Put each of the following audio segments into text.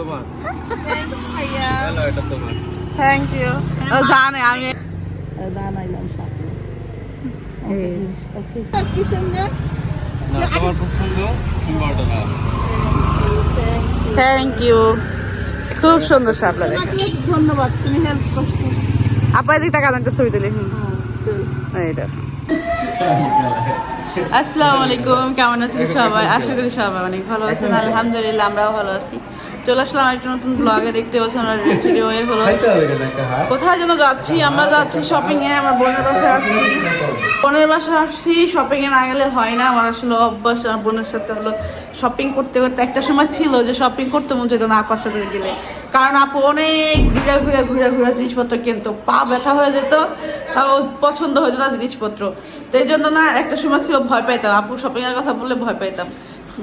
তোমার? হ্যালো এটা তোমার। থ্যাংক ইউ জানে আমি জানাইলাম সাথে। কি সুন্দর? তোমার থ্যাংক ইউ খুব সুন্দর শাপলা দেখে ধন্যবাদ তুমি হেল্প করছ। আপা এদিক টাকা একটা ছবি তুলি। এইটা আসসালামু আলাইকুম কেমন আছেন সবাই? আশা করি সবাই অনেক ভালো আছেন। আলহামদুলিল্লাহ আমরাও ভালো আছি। চলে আসলাম একটা নতুন ব্লগে দেখতে পাচ্ছি আমরা রেডিও এর হলো। কোথায় যেন যাচ্ছি আমরা যাচ্ছি শপিং এ আমার বোনের বাসায় আসছি। বোনের বাসায় আসছি শপিং এ না গেলে হয় না আমার আসলে অভ্যাস আমার বোনের সাথে হলো শপিং করতে করতে একটা সময় ছিল যে শপিং করতে মন যেত না আপার সাথে গেলে। কারণ আপু অনেক ঘুরে ঘুরে ঘুরে ঘুরে জিনিসপত্র কিনতো পা ব্যথা হয়ে যেত তাও পছন্দ হতো না জিনিসপত্র। তো এই জন্য না একটা সময় ছিল ভয় পাইতাম আপু শপিং এর কথা বললে ভয় পাইতাম।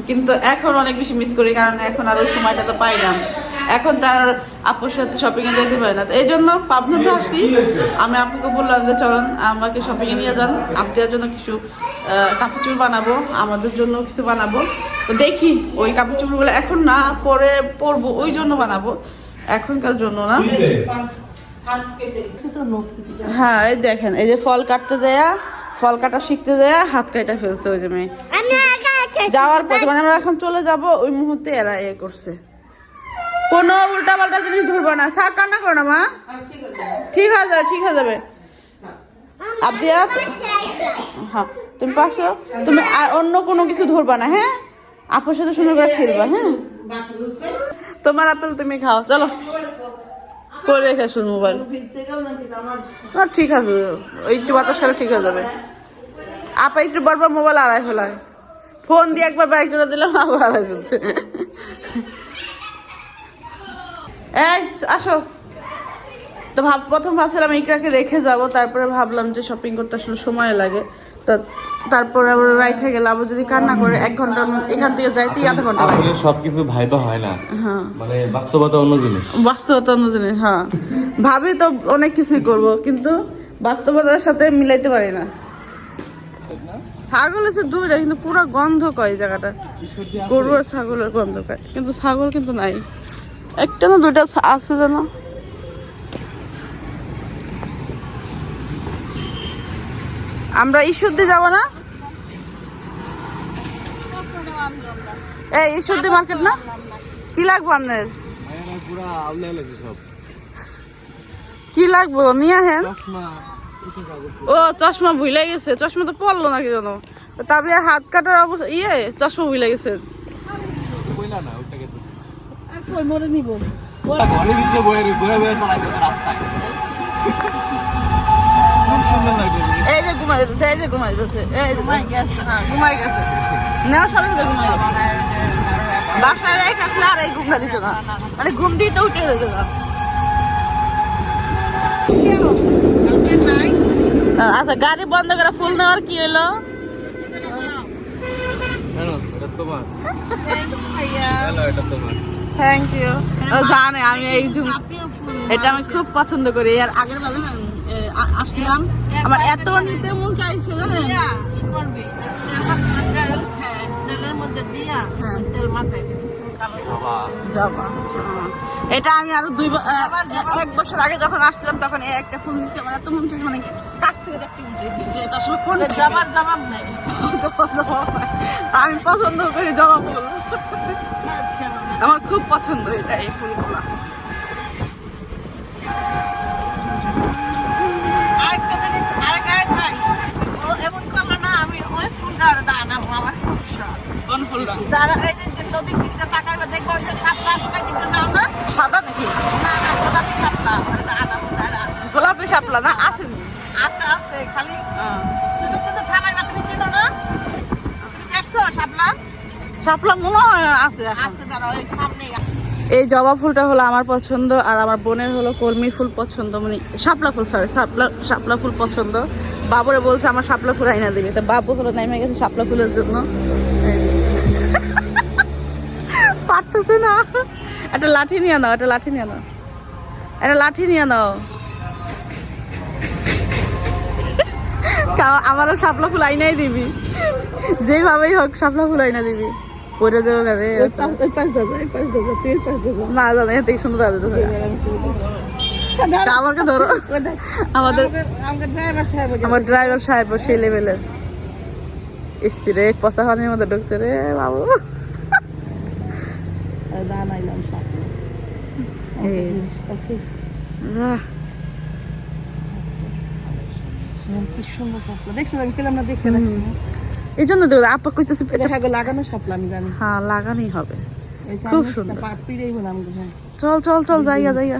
কিন্তু এখন অনেক বেশি মিস করি কারণ এখন আর ওই সময়টা তো পাই না এখন তার আপুর সাথে শপিং এ যেতে পারে না। তো এই জন্য পাবনাতে আসছি। আমি আপুকে বললাম যে চলুন আমাকে শপিং এ নিয়ে যান। আপনাদের জন্য কিছু কাপড় চোপড় বানাবো। আমাদের জন্য কিছু বানাবো। তো দেখি ওই কাপড় চোপড়গুলো এখন না পরে পরবো ওই জন্য বানাবো। এখনকার জন্য না। হ্যাঁ এই দেখেন এই যে ফল কাটতে দেয়া ফল কাটা শিখতে দেয়া হাত কাটা ফেলছে ওই যে মেয়ে। যাওয়ার পথে মানে আমরা এখন চলে যাব, ওই মুহূর্তে এরা এ করছে। কোনো উল্টা পাল্টা জিনিস ধরবো না। থাক, কান্না করো না, মা। ঠিক হয়ে যাবে, ঠিক হয়ে যাবে। আবদিয়া হ্যাঁ তুমি পাশো তুমি আর অন্য কোনো কিছু ধরবা না হ্যাঁ? আপুর সাথে সুন্দর করে খেলবা হ্যাঁ? তোমার আপেল তুমি খাও, চলো। করে রেখে শুন মোবাইল। না, ঠিক আছে ওই একটু বাতাস খেলে ঠিক হয়ে যাবে। আপা, একটু বারবার মোবাইল আড়াই ফেলায় ফোন দিয়ে একবার বাইক করে দিলাম আবার ফেলছে এই আসো। তো ভাব প্রথম ভাবছিলাম ইকরাকে রেখে যাব তারপরে ভাবলাম যে শপিং করতে আসলে সময় লাগে। তো তারপরে আবার রাইখে গেলে আবার যদি কান্না করে এক ঘণ্টার মধ্যে এখান থেকে যাইতেই আধা ঘণ্টা আসলে সবকিছু ভাই তো হয় না। হ্যাঁ। মানে বাস্তবতা অন্য জিনিস। বাস্তবতা অন্য জিনিস হ্যাঁ। ভাবি তো অনেক কিছুই করব কিন্তু বাস্তবতার সাথে মিলাইতে পারি না। ছাগল আছে দূরে কিন্তু পুরো গন্ধ কয় জায়গাটা। গরু আর ছাগলের গন্ধ কয় কিন্তু ছাগল কিন্তু নাই। একটা না দুইটা আছে যেন। আমরা ঈশ্বরদি যাব না? এই ঈশ্বরদি মার্কেট না? কি লাগবে আপনার? কি লাগবে? নিয়ে হেন চশমা। ও চশমা ভুলে গেছে। চশমা তো পড়ল নাকি জানো তবে হাত কাটার অবস্থা ইয়ে চশমা ভুলে গেছে। এই যে ঘুমাই যাচ্ছে এই যে ঘুমাই যাচ্ছে এই যে ঘুমাই গেছে। হ্যাঁ নেওয়ার সাথে সাথে ঘুমাই গেছে বাসায় রেখে আসলে আর এই ঘুমটা দিত না। মানে ঘুম দিতে উঠে যেত না। আচ্ছা গাড়ি বন্ধ করে ফুল নেওয়ার কি হলো থ্যাংক ইউ জানে আমি এই এটা আমি খুব পছন্দ করি। আর আগের বেলা না আসছিলাম। আমার এত নিতে মন চাইছে জানেন? হ্যাঁ হ্যাঁ। হ্যাঁ। এটা আমি আরও দুই এক বছর আগে যখন আসছিলাম তখন এই একটা ফুল নিতে আমার এত মন চাইছে মানে থেকে দেখতে যে এটা আসলে কোন জবার জবাব নাই। জবা জবা আমি পছন্দ করি জবা ফুল আমার খুব পছন্দ এটা এই ফুলগুলো সাদা নাকি গোলাপি দাঁড়া। না আসেনি আছে আছে খালি। তুমি কিন্তু থামাইবা তুমি চিনো না? তুমি দেখছ শাপলা। শাপলা মনে হয় আছে আছে দাঁড়া ওই সামনেই এই জবা ফুলটা হলো আমার পছন্দ আর আমার বোনের হলো কলমি ফুল পছন্দ মানে শাপলা ফুল সরি শাপলা শাপলা ফুল পছন্দ। বাবুরে বলছে আমার শাপলা ফুল আইনা দিবি। তো বাবু হলো নেমে গেছে শাপলা ফুলের জন্য। এই পারতেছে না। একটা লাঠি নিয়ে নাও একটা লাঠি নিয়ে নাও। একটা লাঠি নিয়ে নাও। আমারও শাপলা ফুল আইনাই দিবি। যেভাবেই হোক শাপলা ফুল আইনা দিবি। পরে দেবো গাড়ি দাদা দাদা দাদা না জানি এত সুন্দর দাদা তো আমাকে ধরো। আমাদের আমার ড্রাইভার সাহেব সেই লেভেলের এসছি রে পচা পানির মধ্যে ঢুকছে রে বাবু। দাঁড়াইলাম এই, কি সুন্দর সাপলা দেখছেন আমি পেলাম না দেখতে লাগছে এই জন্য তো আপা কইতেছে এটা হাগো লাগানো আমি জানি। হ্যাঁ লাগানোই হবে। খুব সুন্দর। পিড়েই হ্যাঁ। চল চল চল যাইয়া যাইয়া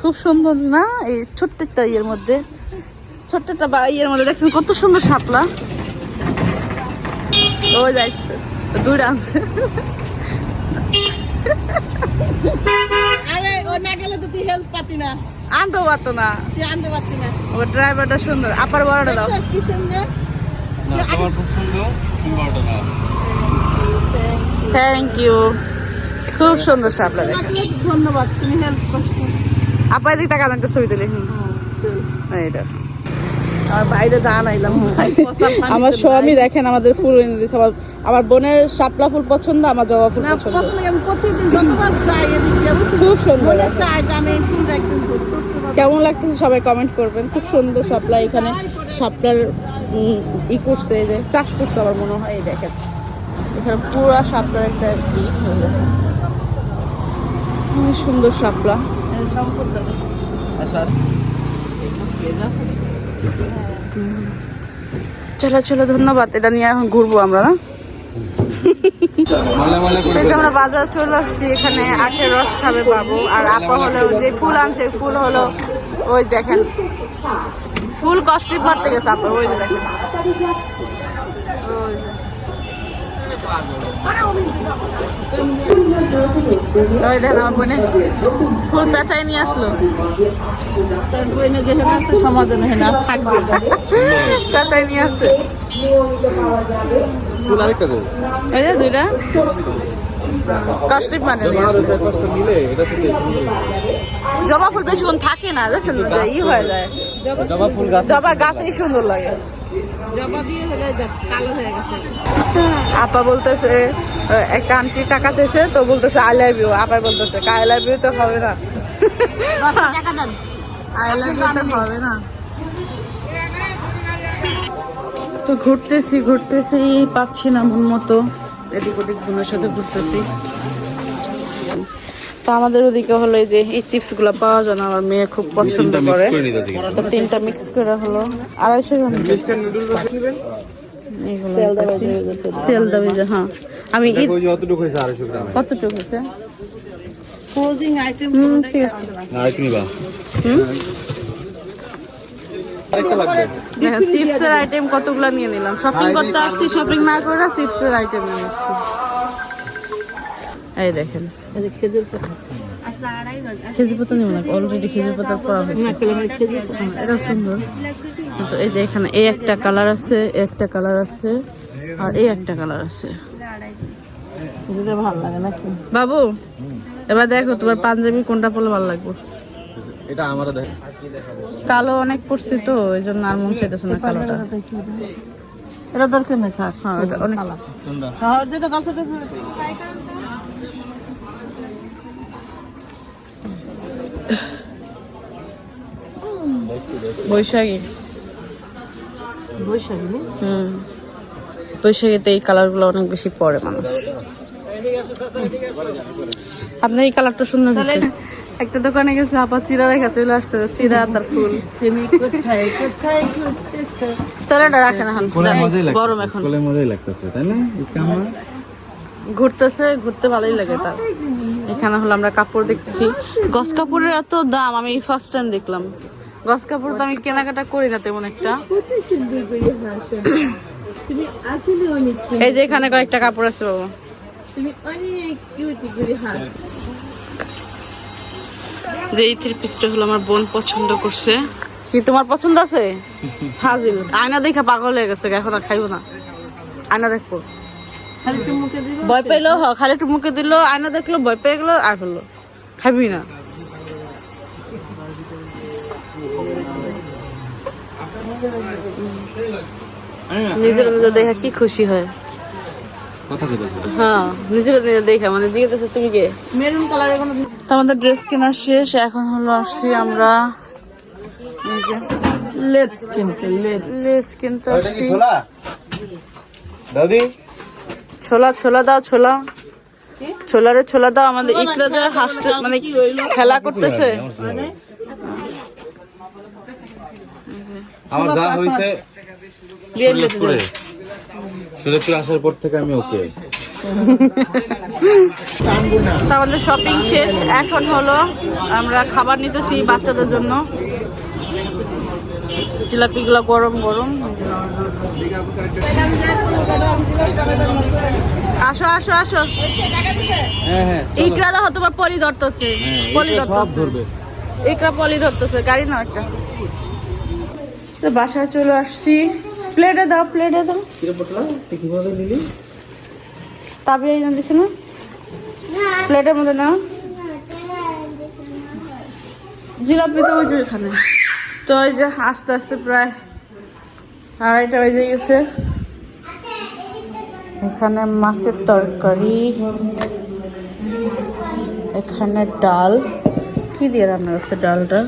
খুব সুন্দর না? এই ছোট্ট একটা ইয়ের মধ্যে। ছোট্ট একটা বা ইয়ের মধ্যে দেখছেন কত সুন্দর শাপলা? ও যাচ্ছে দূর আছে। আরে ও না গেলে তো তুই হেল্প পাতি না। আনতেও পারতো না। তুই আনতে পারছি না। ও ড্রাইভারটা সুন্দর। আপার বড়টা দাও। কি সুন্দর? থ্যাংক ইউ খুব সুন্দর শাপলা দেখে ধন্যবাদ তুমি হেল্প করছ। এদিক টাকা একটা ছবি তুলে। হুম এটা আমার স্বামী দেখেন আমাদের ফুল এনে দিয়েছে আমার আমার বোনের শাপলা ফুল পছন্দ আমার জবা ফুল পছন্দ? খুব সুন্দর। মনে কেমন লাগতেছে সবাই কমেন্ট করবেন। খুব সুন্দর শাপলা এখানে। শাপলার ই করছে এই যে চাষ করছে আমার মনে হয় এই দেখেন। এখানে পুরো শাপলার একটা হয়ে সুন্দর শাপলা। সম্পদ আচ্ছা চলো চলো ধন্যবাদ। এটা নিয়ে এখন ঘুরবো আমরা না? আমরা বাজার চলে আসছি এখানে আখের রস খাবে পাবো আর আপা হলো যে ফুল আনছে ফুল হলো ওই দেখেন। ফুল কষ্টই ভরতে গেছে আপা ওই যে দেখেন। ওই যে। ওই দেখেন আমার বোনে। ফুল পেঁচাই নিয়ে আসলো। তার যেখানে থাকবে পেঁচাই নিয়ে আসছে। এই যে দুইটা। মানে জবা ফুল বেশিক্ষণ থাকে না দেখছেন যে ই হয়ে যায়। জবা ফুল গাছ জবা গাছই সুন্দর লাগে। জবা দিয়ে হলে কালো হয়ে গেছে। আপা বলতেছে একটা আন্টি টাকা চাইছে তো বলতেছে আই লাভ ইউ আপা বলতেছে আই লাভ ইউ তো হবে না। আই লাভ ইউ তো হবে না। তো ঘুরতেছি ঘুরতেছি পাচ্ছি না মন মতো। এদিক ওদিক বোনের সাথে ঘুরতেছি। তো আমাদের ওদিকে হলো এই যে এই চিপসগুলো পাওয়া যায় না আমার মেয়ে খুব পছন্দ করে। তো তিনটা মিক্স করে হলো। আড়াইশো গ্রাম। এইগুলো তেল দেবে যে হ্যাঁ। আমি অতটুকু হয়েছে আড়াইশো গ্রাম? কতটুকু আছে ক্লোজিং আইটেম হুম ঠিক আছে। নিবা। হুম? দেখেন চিপসের আইটেম কতগুলো নিয়ে নিলাম। শপিং করতে আসছি শপিং না করে চিপসের আইটেম নিয়ে নিচ্ছি। এই দেখেন। খেজুর পাতা। খেজুর পাতা নিব না অলরেডি খেজুর পাতা করা হয়েছে। এই খেজুর এটা সুন্দর। তো এই যে এখানে এই একটা কালার আছে এই একটা কালার আছে আর এই একটা কালার আছে। ভালো লাগে নাকি? বাবু এবার দেখো তোমার পাঞ্জাবি কোনটা পরলে ভালো লাগবে? এটা আমারও দেখ। কালো অনেক পড়ছি তো এই জন্য আর মন চাইতেছে না কালোটা। এটা দরকার নেই থাক। হ্যাঁ এটা অনেক হ্যাঁ যেটা বৈশাখী। বৈশাখী? হুম। বৈশাখীতে এই কালারগুলো অনেক বেশি পরে মানুষ। আপনার এই কালারটা সুন্দর একটা দোকানে গেছে আপা চিরা রেখা চলে আসছে চিরা তার ফুল। তাহলে এটা রাখেন এখন। গরম এখন। মজাই লাগতেছে তাই না? ঘুরতেছে ঘুরতে ভালোই লাগে তার। এখানে হলো আমরা কাপড় দেখছি গস কাপড়ের এত দাম আমি ফার্স্ট টাইম দেখলাম। গস কাপড় তো আমি কেনাকাটা করি না তেমন একটা। এই যে এখানে কয়েকটা কাপড় আছে বাবু। তুমি অনেক কিউটি করে হাসো যে এই থ্রি পিসটা হলো আমার বোন পছন্দ করছে। কি তোমার পছন্দ আছে? হাজিল আয়না দেখা পাগল হয়ে গেছে এখন আর খাইবো না। আয়না দেখব ভয় পেল হ খালি একটু মুখে দিল আয়না দেখল ভয় পেয়ে গেলো আর ফেলল খাবি না। নিজের নিজের দেখা কি খুশি হয়। হ্যাঁ নিজের নিজে দেখে মানে জিজ্ঞেস তুমি কে? মেরুন কালারের কোনো তো আমাদের ড্রেস কেনা শেষ এখন হলো আসছি আমরা লেদ কিনতে লেদ। লেস কিনতে আসছি। ছোলা? দাদি? ছোলা ছোলা দাও ছোলা। ছোলা রে ছোলা দাও আমাদের ইকরা দে হাসতে মানে খেলা করতেছে। আমার যা হইছে শরীয়তপুরে। শরীয়তপুরে আসার পর থেকে আমি ওকে তো আমাদের শপিং শেষ। এখন হলো আমরা খাবার নিতেছি বাচ্চাদের জন্য। জিলাপিগুলো গরম গরম। আসো আসো আসো। হ্যাঁ হ্যাঁ ইকরা দা তোমার পলি ধরতেছে। পলি ধরতেছে। ইকরা পলি ধরতেছে গাড়ি না একটা। তো বাসায় চলে আসছি। প্লেটে দাও প্লেটে দাও। কীভাবে নিলি? তাবি এনে দিছে না? প্লেটের মধ্যে নাও জিলাপি তো ওই যে এখানে। তো ওই যে আস্তে আস্তে প্রায় আড়াইটা বেজে গেছে। এখানে মাছের তরকারি এখানে ডাল। কি দিয়ে রান্না করছে ডালটা?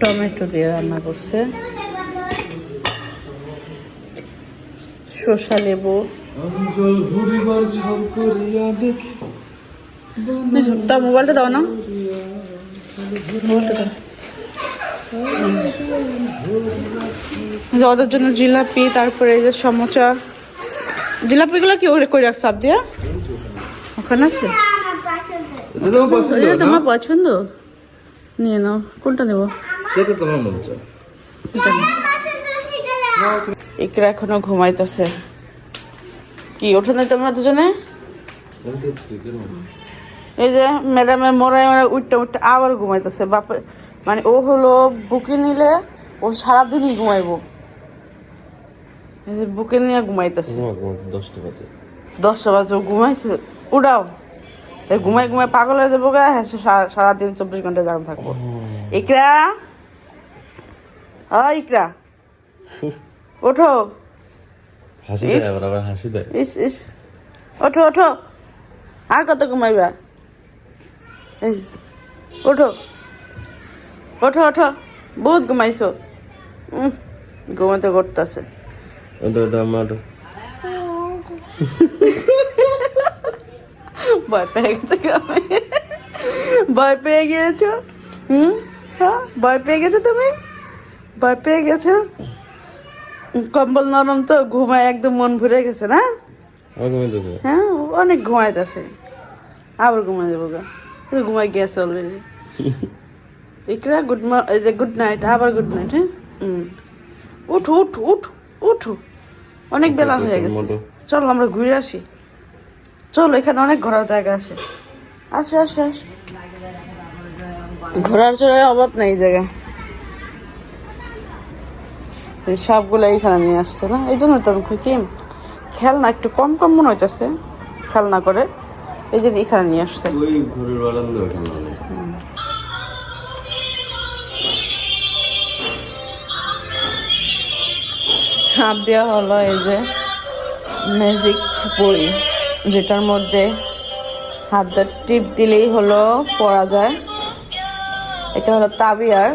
টমেটো দিয়ে রান্না করছে। শসা লেবু তা মোবাইলটা দাও না। মোবাইলটা দাও। যে ওদের জন্য জিলাপি তারপরে এই যে সমোচা। জিলাপিগুলো কি ওরে করে রাখছো আপ দিয়া ওখানে আছে? এটা তোমার পছন্দ নিয়ে নাও কোনটা নেব? যেটা তোমার মন চায়। ইকরা এখনও ঘুমাইতেছে। কি ওঠো নাই তোমরা দুজনে? এই যে ম্যাডামে মোড়ায় মোড়ায় উঠতে উঠতে আবার ঘুমাইতেছে। বাপে মানে ও হলো বুকে নিলে ও সারাদিনই ঘুমাইবো। এই যে বুকে নিয়ে ঘুমাইতেছে। দশটা বাজে। দশটা বাজে ও ঘুমাইছে। উড়াও ঘুমাই ঘুমাই পাগল হয়ে যাব গা হ্যাঁ সারাদিন চব্বিশ ঘণ্টা জাগান থাকব। ইকরা? ও ইকরা। ওঠো। হাসি ইস। দেয় আবার আবার হাসি দেয়। ইস ইস। ওঠো ওঠো। আর কত ঘুমাইবা? ওঠো। ওঠো ওঠো। বহুত ঘুমাইছো। ঘুমাতে করতেছে। আমার ভয় পেয়ে গেছে ভয় পেয়ে গিয়েছো হুম? হ্যাঁ ভয় পেয়ে গেছো তুমি? ভয় পেয়ে গেছো? কম্বল নরম তো ঘুমায় একদম মন ভরে গেছে না? হ্যাঁ অনেক ঘুমাইতেছে। আবার ঘুমাই যাব গা। ঘুমাই গেছে অলরেডি ইকরা গুড এই যে গুড নাইট আবার গুড নাইট হ্যাঁ? উঠ উঠ উঠ উঠো। অনেক বেলা হয়ে গেছে। চলো আমরা ঘুরে আসি। চলো এখানে অনেক ঘোরার জায়গা আছে। আসো আসো আসো। ঘোরার চড়ার অভাব নাই এই জায়গায়। এই সবগুলো এইখানে নিয়ে আসছে না? এই জন্য তো আমি কি খেলনা একটু কম কম মনে হইতেছে খেলনা করে। এই জন্য এখানে নিয়ে আসছে। হাত দেওয়া হলো এই যে ম্যাজিক বই যেটার মধ্যে হাতটা টিপ দিলেই হলো পড়া যায়। এটা হলো তাবিয়ার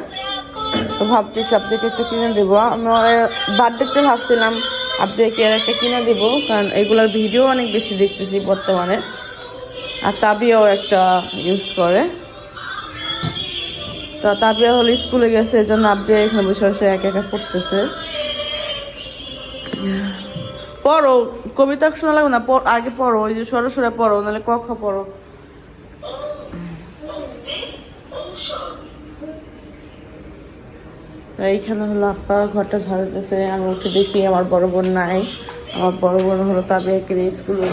তো ভাবতেছি আপনাকে একটা কিনে দেবো। আমি বার্থডেতে ভাবছিলাম আপনাকে এর একটা কিনে দেবো, কারণ এগুলোর ভিডিও অনেক বেশি দেখতেছি বর্তমানে। আর তাবিয়াও একটা ইউজ করে। তো তাবিয়া হলো স্কুলে গেছে এই জন্য আপনি এখানে বসে বসে একা একা পড়তেছে। পড়ো, কবিতা শোনা লাগবে না? আগে পড়ো, ওই যে সরে সরে পড়ো, নাহলে ক খ পড়ো? তো এইখানে হলো আপা ঘরটা ঝাড়তেছে আমি উঠে দেখি আমার বড় বোন নাই। আমার বড় বোন হলো তাবিয়াকে স্কুলে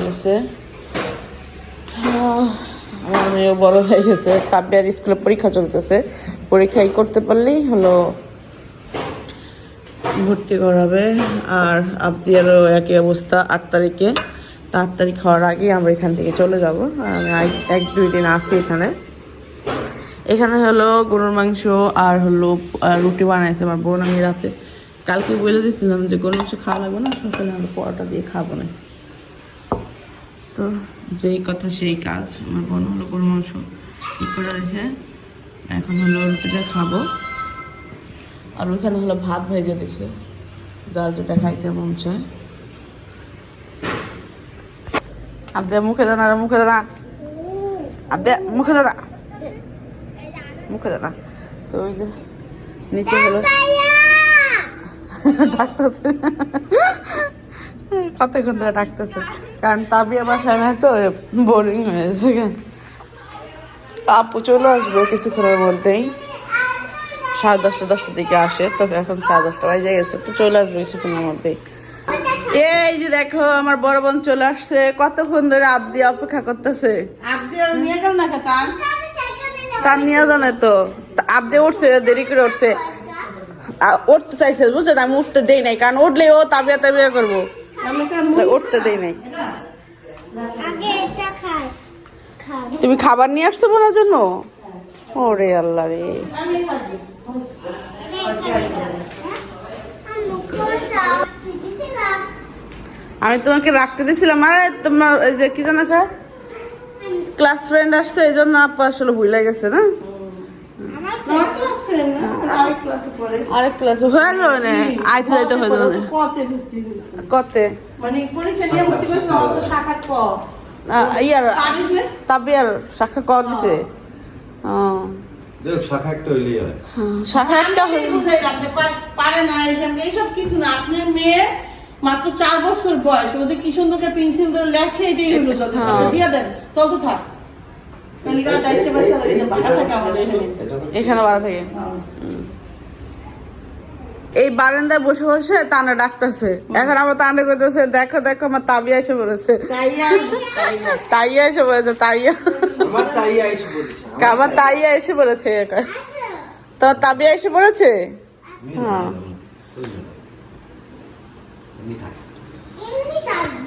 আহ, আমার মেয়েও বড় হয়ে গেছে। তাবিয়ার স্কুলে পরীক্ষা চলতেছে। পরীক্ষাই করতে পারলেই হলো ভর্তি করাবে। আর আবদিয়ারও একই অবস্থা আট তারিখে। তা আট তারিখ হওয়ার আগে আমরা এখান থেকে চলে যাব। আমি এক দুই দিন আসি এখানে। এখানে হলো গরুর মাংস আর হলো রুটি বানাইছে আমার বোন। আমি রাতে কালকে বলে দিয়েছিলাম যে গরুর মাংস খাওয়া লাগবে না, সকালে আমরা পরোটা দিয়ে খাব না। তো যেই কথা সেই কাজ, আমার বোন হলো গরুর মাংস ই করে রয়েছে এখন হলো রুটিটা খাব। আর ওইখানে হলো ভাত ভেজে দিছে, যার যেটা খাইতে মন চায়। আব্বে, মুখে দানা মুখে দানা। আব্বে, মুখে দানা। মুখে দানা তো ওই যে নিচে হলো। ডাকতেছে কতক্ষণ ধরে ডাকতেছে কারণ তাবিয়া বাসায় নাই তো বোরিং হয়ে গেছে। আপু চলে আসবে কিছুক্ষণের মধ্যেই। সাড়ে দশটা দশটার দিকে আসে তো এখন সাড়ে দশটা বাজে গেছে তো চলে আসবে কিছুক্ষণের মধ্যেই। এই যে দেখো আমার বড় বোন চলে আসছে। কতক্ষণ ধরে আবদি অপেক্ষা করতেছে? আর নিয়ে গেল না তার তার নিয়ে জানে তো। আবদি উঠছে দেরি করে উঠছে। উঠতে চাইছে বুঝছেন আমি উঠতে দেই নাই কারণ উঠলে ও তাবিয়া তাবিয়া করব। উঠতে দেই নাই। তুমি খাবার নিয়ে আসছো বোনার জন্য? ওরে আল্লাহ রে। আমি তোমাকে রাখতে দিছিলাম আরে তোমার এই যে কি জানো ক্লাস ফ্রেন্ড আসছে এই জন্য আপা আসলে ভুলে গেছে না? আরেক ক্লাসে হয়ে যাবে আইতে যাইতে হয়ে যাবে কতে? মানে ইয়ার তাবিয়ার শাখা ক দিছে। শাখা একটা হইলেই হয়। শাখা একটা আমি বুঝাইলাম যে কয় পারে না এইসব এইসব কিছু না। আপনার মেয়ে মাত্র চার বছর বয়স ওদের কি সুন্দর করে পেন্সিল ধরে লেখে এটাই হলো যত হ্যাঁ। দিয়ে দেন যে বাধা থাকে। এখানে বাড়া থাকে এই বারান্দায় বসে বসে তানা ডাকতেছে। এখন আমার তানা করতেছে দেখো দেখো আমার তাবিয়া এসে পড়েছে। তাইয়া এসে পড়েছে তাইয়া। আমার তাইয়া এসে পড়েছে একা। তো তাবিয়া এসে পড়েছে? হ্যাঁ। dificuldade.